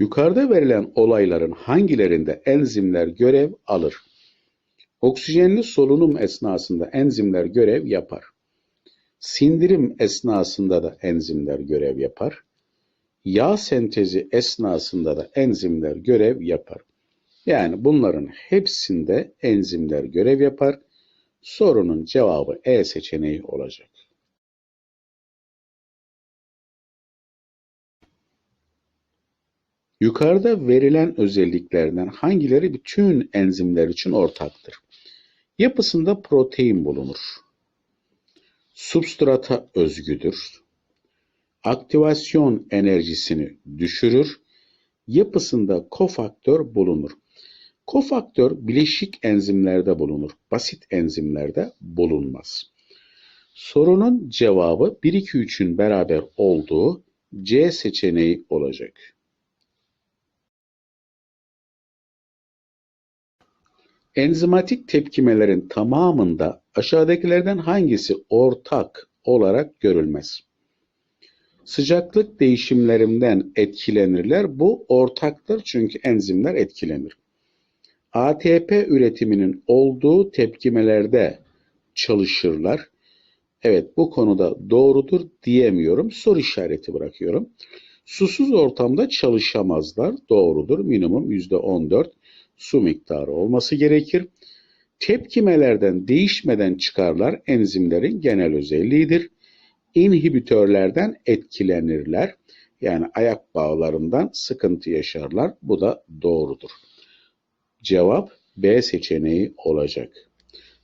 Yukarıda verilen olayların hangilerinde enzimler görev alır? Oksijenli solunum esnasında enzimler görev yapar. Sindirim esnasında da enzimler görev yapar. Yağ sentezi esnasında da enzimler görev yapar. Yani bunların hepsinde enzimler görev yapar. Sorunun cevabı E seçeneği olacak. Yukarıda verilen özelliklerden hangileri bütün enzimler için ortaktır? Yapısında protein bulunur. Substrata özgüdür. Aktivasyon enerjisini düşürür. Yapısında kofaktör bulunur. Kofaktör bileşik enzimlerde bulunur. Basit enzimlerde bulunmaz. Sorunun cevabı 1 2 3'ün beraber olduğu C seçeneği olacak. Enzimatik tepkimelerin tamamında aşağıdakilerden hangisi ortak olarak görülmez? Sıcaklık değişimlerinden etkilenirler. Bu ortaktır çünkü enzimler etkilenir. ATP üretiminin olduğu tepkimelerde çalışırlar. Evet bu konuda doğrudur diyemiyorum. Soru işareti bırakıyorum. Susuz ortamda çalışamazlar. Doğrudur. Minimum %14 su miktarı olması gerekir. Tepkimelerden değişmeden çıkarlar enzimlerin genel özelliğidir. İnhibitörlerden etkilenirler. Yani ayak bağlarından sıkıntı yaşarlar. Bu da doğrudur. Cevap B seçeneği olacak.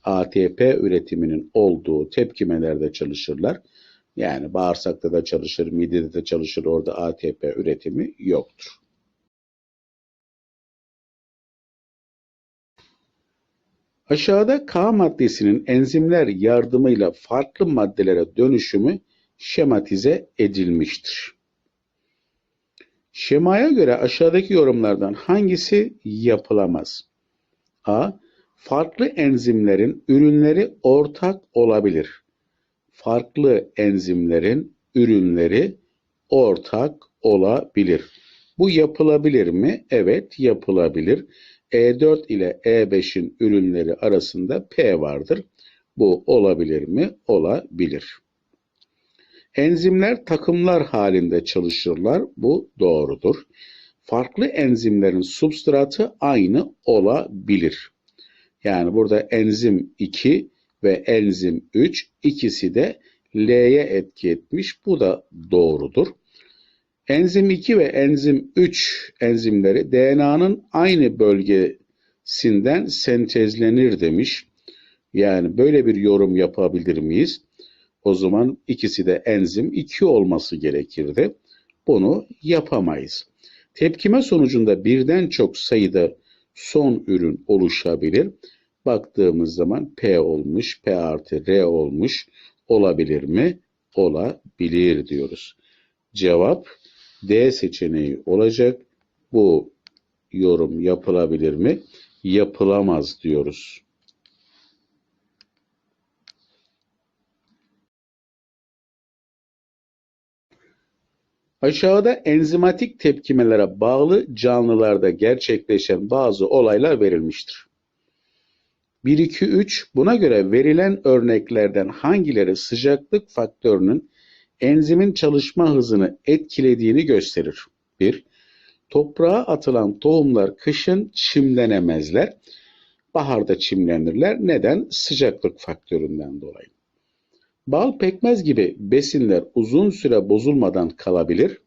ATP üretiminin olduğu tepkimelerde çalışırlar. Yani bağırsakta da çalışır, midede de çalışır. Orada ATP üretimi yoktur. Aşağıda K maddesinin enzimler yardımıyla farklı maddelere dönüşümü şematize edilmiştir. Şemaya göre aşağıdaki yorumlardan hangisi yapılamaz? A. Farklı enzimlerin ürünleri ortak olabilir. Farklı enzimlerin ürünleri ortak olabilir. Bu yapılabilir mi? Evet, yapılabilir. E4 ile E5'in ürünleri arasında P vardır. Bu olabilir mi? Olabilir. Enzimler takımlar halinde çalışırlar. Bu doğrudur. Farklı enzimlerin substratı aynı olabilir. Yani burada enzim 2 ve enzim 3 ikisi de L'ye etki etmiş. Bu da doğrudur. Enzim 2 ve enzim 3 enzimleri DNA'nın aynı bölgesinden sentezlenir demiş. Yani böyle bir yorum yapabilir miyiz? O zaman ikisi de enzim 2 olması gerekirdi. Bunu yapamayız. Tepkime sonucunda birden çok sayıda son ürün oluşabilir. Baktığımız zaman P olmuş, P artı R olmuş olabilir mi? Olabilir diyoruz. Cevap D seçeneği olacak. Bu yorum yapılabilir mi? Yapılamaz diyoruz. Aşağıda enzimatik tepkimelere bağlı canlılarda gerçekleşen bazı olaylar verilmiştir. 1, 2, 3 buna göre verilen örneklerden hangileri sıcaklık faktörünün enzimin çalışma hızını etkilediğini gösterir. 1. Toprağa atılan tohumlar kışın çimlenemezler. Baharda çimlenirler. Neden? Sıcaklık faktöründen dolayı. Bal, pekmez gibi besinler uzun süre bozulmadan kalabilir.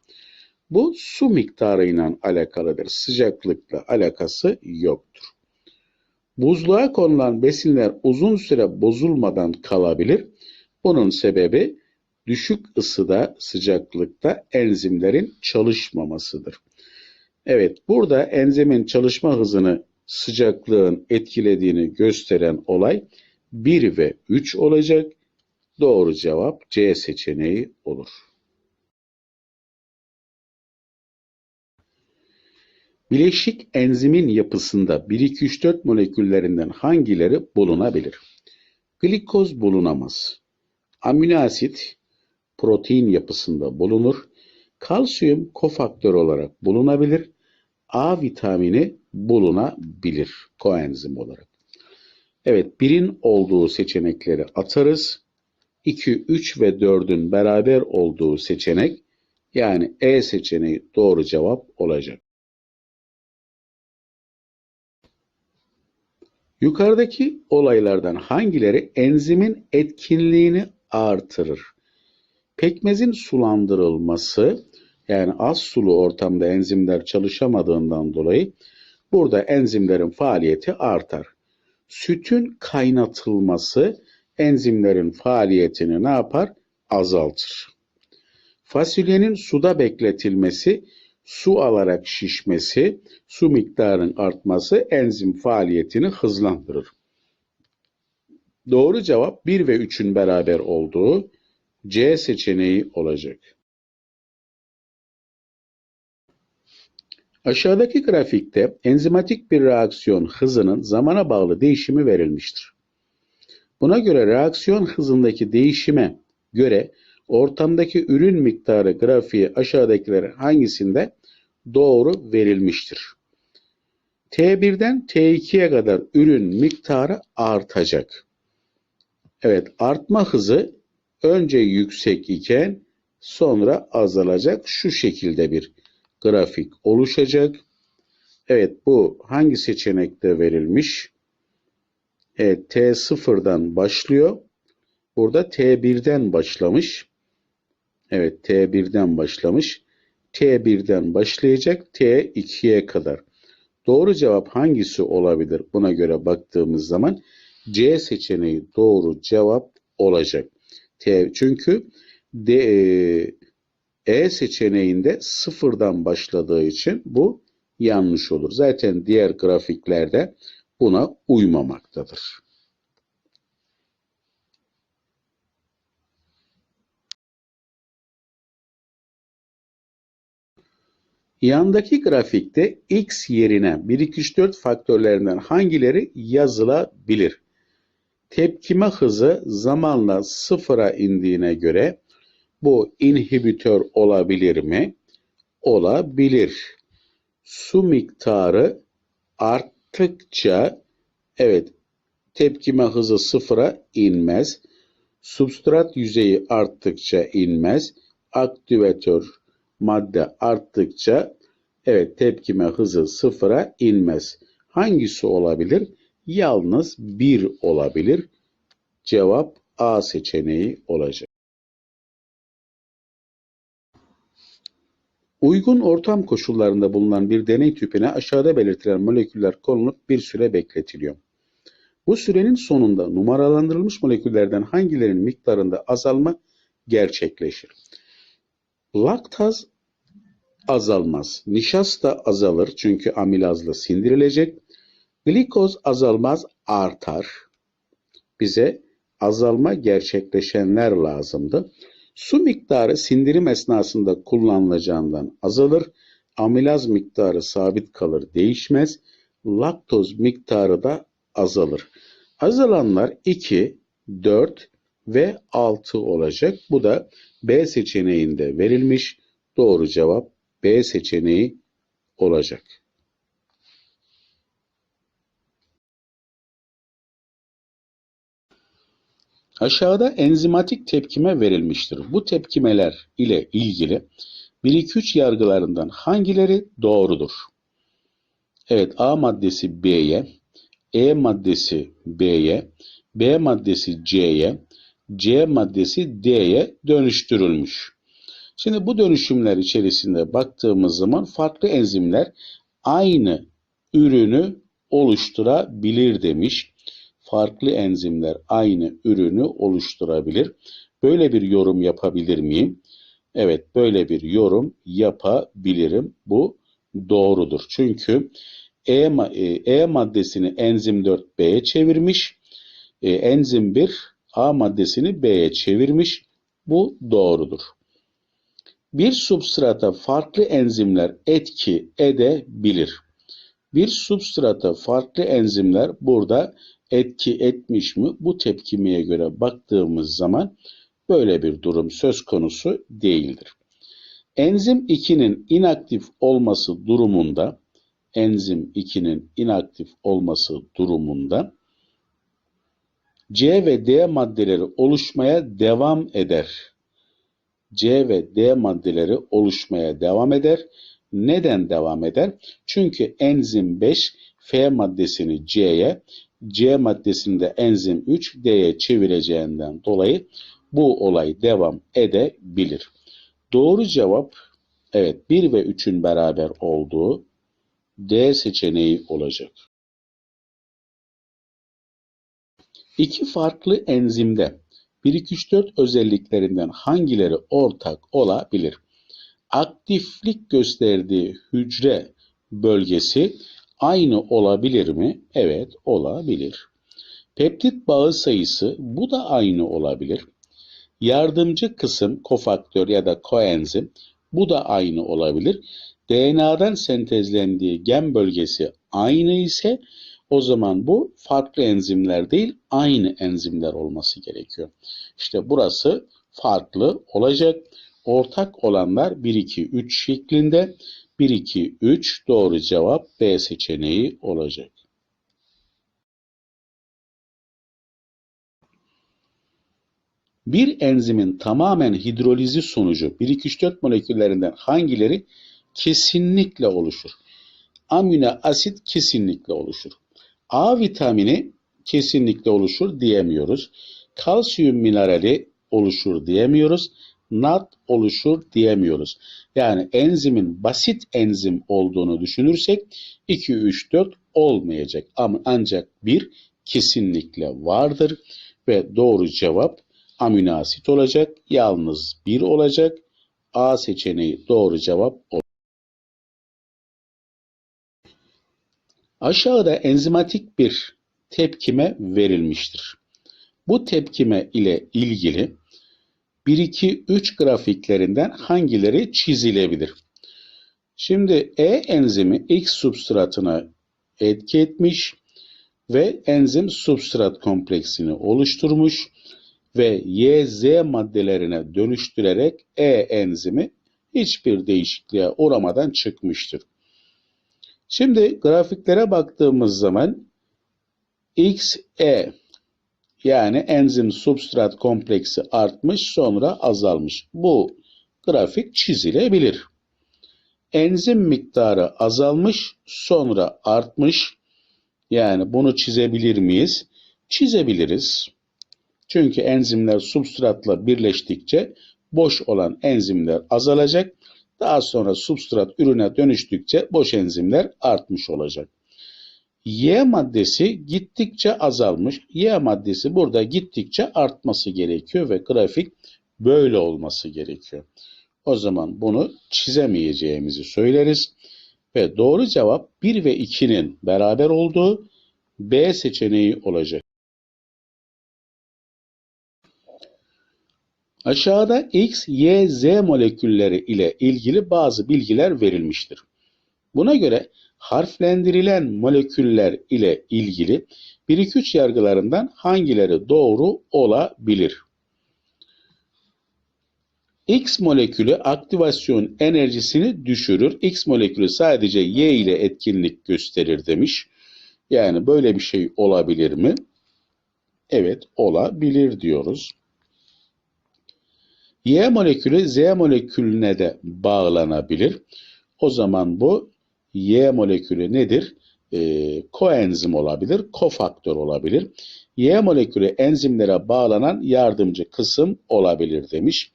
Bu su miktarıyla alakalıdır. Sıcaklıkla alakası yoktur. Buzluğa konulan besinler uzun süre bozulmadan kalabilir. Bunun sebebi düşük ısıda, sıcaklıkta enzimlerin çalışmamasıdır. Evet, burada enzimin çalışma hızını sıcaklığın etkilediğini gösteren olay 1 ve 3 olacak. Doğru cevap C seçeneği olur. Bileşik enzimin yapısında 1, 2, 3, 4 moleküllerinden hangileri bulunabilir? Glikoz bulunamaz. Amino asit protein yapısında bulunur. Kalsiyum kofaktör olarak bulunabilir. A vitamini bulunabilir koenzim olarak. Evet, birin olduğu seçenekleri atarız. 2, 3 ve 4'ün beraber olduğu seçenek yani E seçeneği doğru cevap olacak. Yukarıdaki olaylardan hangileri enzimin etkinliğini artırır? Pekmezin sulandırılması yani az sulu ortamda enzimler çalışamadığından dolayı burada enzimlerin faaliyeti artar. Sütün kaynatılması enzimlerin faaliyetini ne yapar? Azaltır. Fasulyenin suda bekletilmesi, su alarak şişmesi, su miktarının artması enzim faaliyetini hızlandırır. Doğru cevap 1 ve 3'ün beraber olduğu C seçeneği olacak. Aşağıdaki grafikte enzimatik bir reaksiyon hızının zamana bağlı değişimi verilmiştir. Buna göre reaksiyon hızındaki değişime göre ortamdaki ürün miktarı grafiği aşağıdakilerin hangisinde doğru verilmiştir? T1'den T2'ye kadar ürün miktarı artacak. Evet, artma hızı önce yüksek iken sonra azalacak. Şu şekilde bir grafik oluşacak. Evet, bu hangi seçenekte verilmiş? Evet, T0'dan başlıyor. Burada T1'den başlamış. Evet, T1'den başlamış. T1'den başlayacak T2'ye kadar. Doğru cevap hangisi olabilir? Buna göre baktığımız zaman C seçeneği doğru cevap olacak. T, çünkü D, E seçeneğinde sıfırdan başladığı için bu yanlış olur. Zaten diğer grafiklerde buna uymamaktadır. Yandaki grafikte x yerine 1, 2, 3, 4 faktörlerinden hangileri yazılabilir? Tepkime hızı zamanla sıfıra indiğine göre bu inhibitör olabilir mi? Olabilir. Su miktarı arttıkça evet tepkime hızı sıfıra inmez. Substrat yüzeyi arttıkça inmez. Aktivatör madde arttıkça evet tepkime hızı sıfıra inmez. Hangisi olabilir? Yalnız 1 olabilir. Cevap A seçeneği olacak. Uygun ortam koşullarında bulunan bir deney tüpüne aşağıda belirtilen moleküller konulup bir süre bekletiliyor. Bu sürenin sonunda numaralandırılmış moleküllerden hangilerinin miktarında azalma gerçekleşir? Laktaz azalmaz. Nişasta azalır çünkü amilazla sindirilecek. Glikoz azalmaz, artar. Bize azalma gerçekleşenler lazımdı. Su miktarı sindirim esnasında kullanılacağından azalır. Amilaz miktarı sabit kalır, değişmez. Laktoz miktarı da azalır. Azalanlar 2, 4 ve 6 olacak. Bu da B seçeneğinde verilmiş. Doğru cevap B seçeneği olacak. Aşağıda enzimatik tepkime verilmiştir. Bu tepkimeler ile ilgili 1-2-3 yargılarından hangileri doğrudur? Evet A maddesi B'ye, E maddesi B'ye, B maddesi C'ye, C maddesi D'ye dönüştürülmüş. Şimdi bu dönüşümler içerisinde baktığımız zaman farklı enzimler aynı ürünü oluşturabilir demiş. Farklı enzimler aynı ürünü oluşturabilir. Böyle bir yorum yapabilir miyim? Evet, böyle bir yorum yapabilirim. Bu doğrudur. Çünkü E, e maddesini enzim 4B'ye çevirmiş. E, enzim 1 A maddesini B'ye çevirmiş. Bu doğrudur. Bir substrata farklı enzimler etki edebilir. Bir substrata farklı enzimler burada etki etmiş mi? Bu tepkimeye göre baktığımız zaman böyle bir durum söz konusu değildir. Enzim 2'nin inaktif olması durumunda enzim 2'nin inaktif olması durumunda C ve D maddeleri oluşmaya devam eder. C ve D maddeleri oluşmaya devam eder. Neden devam eder? Çünkü enzim 5 F maddesini C'ye, C maddesini de enzim 3 D'ye çevireceğinden dolayı bu olay devam edebilir. Doğru cevap evet 1 ve 3'ün beraber olduğu D seçeneği olacak. İki farklı enzimde 1-2-3-4 özelliklerinden hangileri ortak olabilir? Aktiflik gösterdiği hücre bölgesi aynı olabilir mi? Evet, olabilir. Peptit bağı sayısı bu da aynı olabilir. Yardımcı kısım kofaktör ya da koenzim bu da aynı olabilir. DNA'dan sentezlendiği gen bölgesi aynı ise o zaman bu farklı enzimler değil aynı enzimler olması gerekiyor. İşte burası farklı olacak. Ortak olanlar 1 2 3 şeklinde 1 2 3 doğru cevap B seçeneği olacak. Bir enzimin tamamen hidrolizi sonucu 1-2-3-4 moleküllerinden hangileri kesinlikle oluşur? Amino asit kesinlikle oluşur. A vitamini kesinlikle oluşur diyemiyoruz. Kalsiyum minerali oluşur diyemiyoruz. NAD oluşur diyemiyoruz. Yani enzimin basit enzim olduğunu düşünürsek 2, 3, 4 olmayacak. Ama ancak bir kesinlikle vardır ve doğru cevap amino asit olacak. Yalnız bir olacak. A seçeneği doğru cevap olur. Aşağıda enzimatik bir tepkime verilmiştir. Bu tepkime ile ilgili 1, 2, 3 grafiklerinden hangileri çizilebilir? Şimdi E enzimi X substratına etki etmiş ve enzim substrat kompleksini oluşturmuş ve YZ maddelerine dönüştürerek E enzimi hiçbir değişikliğe uğramadan çıkmıştır. Şimdi grafiklere baktığımız zaman XE yani enzim substrat kompleksi artmış sonra azalmış. Bu grafik çizilebilir. Enzim miktarı azalmış sonra artmış. Yani bunu çizebilir miyiz? Çizebiliriz. Çünkü enzimler substratla birleştikçe boş olan enzimler azalacak. Daha sonra substrat ürüne dönüştükçe boş enzimler artmış olacak. Y maddesi gittikçe azalmış. Y maddesi burada gittikçe artması gerekiyor ve grafik böyle olması gerekiyor. O zaman bunu çizemeyeceğimizi söyleriz. Ve doğru cevap 1 ve 2'nin beraber olduğu B seçeneği olacak. Aşağıda X, Y, Z molekülleri ile ilgili bazı bilgiler verilmiştir. Buna göre harflendirilen moleküller ile ilgili 1-2-3 yargılarından hangileri doğru olabilir? X molekülü aktivasyon enerjisini düşürür. X molekülü sadece Y ile etkinlik gösterir demiş. Yani böyle bir şey olabilir mi? Evet olabilir diyoruz. Y molekülü Z molekülüne de bağlanabilir. O zaman bu Y molekülü nedir? E, koenzim olabilir, kofaktör olabilir. Y molekülü enzimlere bağlanan yardımcı kısım olabilir demiş.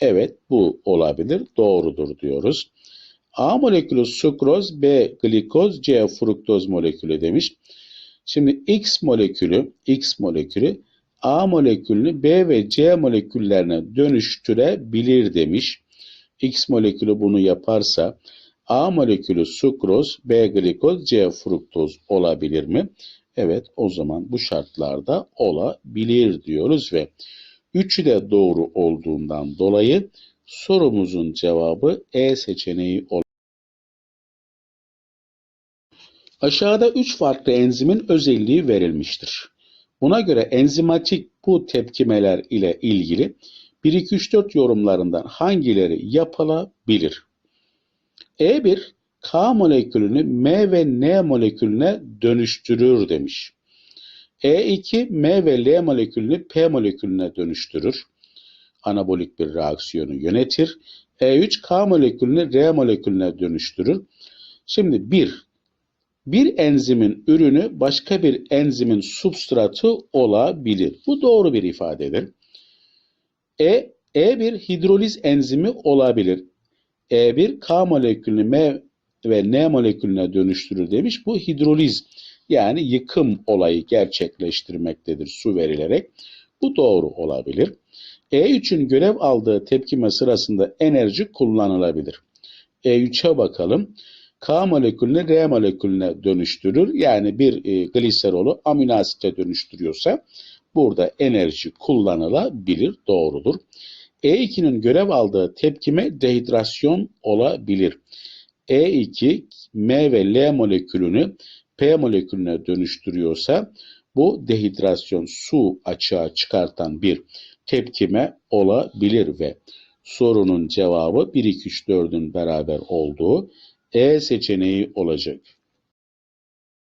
Evet bu olabilir, doğrudur diyoruz. A molekülü sukroz, B glikoz, C fruktoz molekülü demiş. Şimdi X molekülü, X molekülü A molekülünü B ve C moleküllerine dönüştürebilir demiş. X molekülü bunu yaparsa A molekülü sukroz, B glikoz, C fruktoz olabilir mi? Evet o zaman bu şartlarda olabilir diyoruz ve üçü de doğru olduğundan dolayı sorumuzun cevabı E seçeneği olur. Aşağıda üç farklı enzimin özelliği verilmiştir. Buna göre enzimatik bu tepkimeler ile ilgili 1-2-3-4 yorumlarından hangileri yapılabilir? E1 K molekülünü M ve N molekülüne dönüştürür demiş. E2 M ve L molekülünü P molekülüne dönüştürür. Anabolik bir reaksiyonu yönetir. E3 K molekülünü R molekülüne dönüştürür. Şimdi bir, bir enzimin ürünü başka bir enzimin substratı olabilir. Bu doğru bir ifadedir. E, E bir hidroliz enzimi olabilir. E1 K molekülünü M ve N molekülüne dönüştürür demiş. Bu hidroliz yani yıkım olayı gerçekleştirmektedir su verilerek. Bu doğru olabilir. E3'ün görev aldığı tepkime sırasında enerji kullanılabilir. E3'e bakalım. K molekülünü R molekülüne dönüştürür. Yani bir e, gliserolu amino asite dönüştürüyorsa burada enerji kullanılabilir. Doğrudur. E2'nin görev aldığı tepkime dehidrasyon olabilir. E2 M ve L molekülünü P molekülüne dönüştürüyorsa bu dehidrasyon su açığa çıkartan bir tepkime olabilir ve sorunun cevabı 1, 2, 3, 4'ün beraber olduğu E seçeneği olacak.